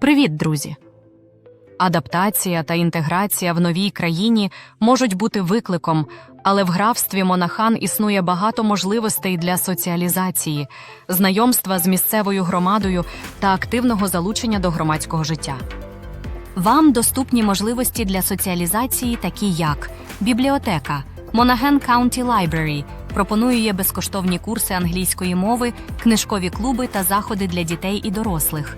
Привіт, друзі! Адаптація та інтеграція в новій країні можуть бути викликом, але в графстві Монахан існує багато можливостей для соціалізації, знайомства з місцевою громадою та активного залучення до громадського життя. Вам доступні можливості для соціалізації, такі як бібліотека Monaghan County Library пропонує безкоштовні курси англійської мови, книжкові клуби та заходи для дітей і дорослих.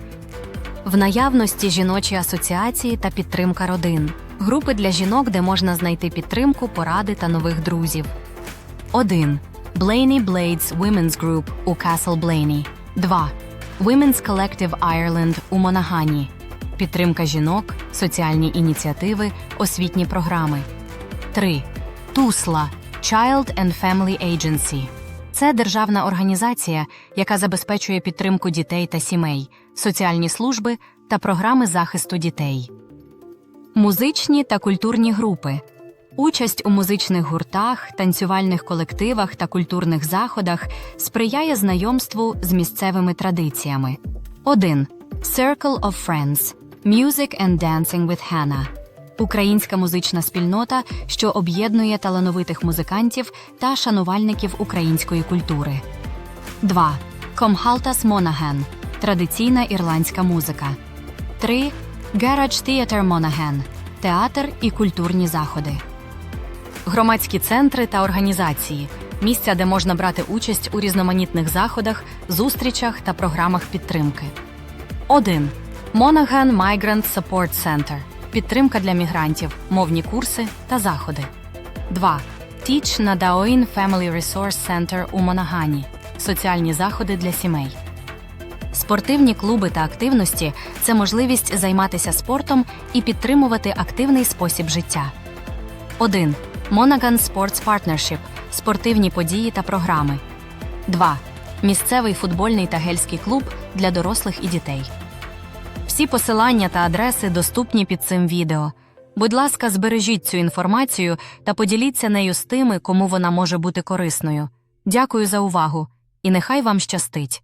В наявності жіночі асоціації та підтримка родин, групи для жінок, де можна знайти підтримку, поради та нових друзів. 1. Blaney Blades Women's Group у Castle Blaney. 2. Women's Collective Ireland у Монагані. Підтримка жінок, соціальні ініціативи, освітні програми. 3. Тусла Child and Family Agency. Це державна організація, яка забезпечує підтримку дітей та сімей, соціальні служби та програми захисту дітей. Музичні та культурні групи. Участь у музичних гуртах, танцювальних колективах та культурних заходах сприяє знайомству з місцевими традиціями. 1. Circle of Friends Music and Dancing with Hannah Українська музична спільнота, що об'єднує талановитих музикантів та шанувальників української культури. 2. Комхалтас Монаган традиційна ірландська музика. 3. Garage Theatre Монаган театр і культурні заходи. Громадські центри та організації місця, де можна брати участь у різноманітних заходах, зустрічах та програмах підтримки. 1. Monaghan Migrant Support Center підтримка для мігрантів, мовні курси та заходи. 2. Teach на Daoin Family Resource Center у Монагані соціальні заходи для сімей. Спортивні клуби та активності це можливість займатися спортом і підтримувати активний спосіб життя. 1. Monaghan Sports Partnership спортивні події та програми. 2. Місцевий футбольний та гельський клуб для дорослих і дітей. Всі посилання та адреси доступні під цим відео. Будь ласка, збережіть цю інформацію та поділіться нею з тими, кому вона може бути корисною. Дякую за увагу, і нехай вам щастить!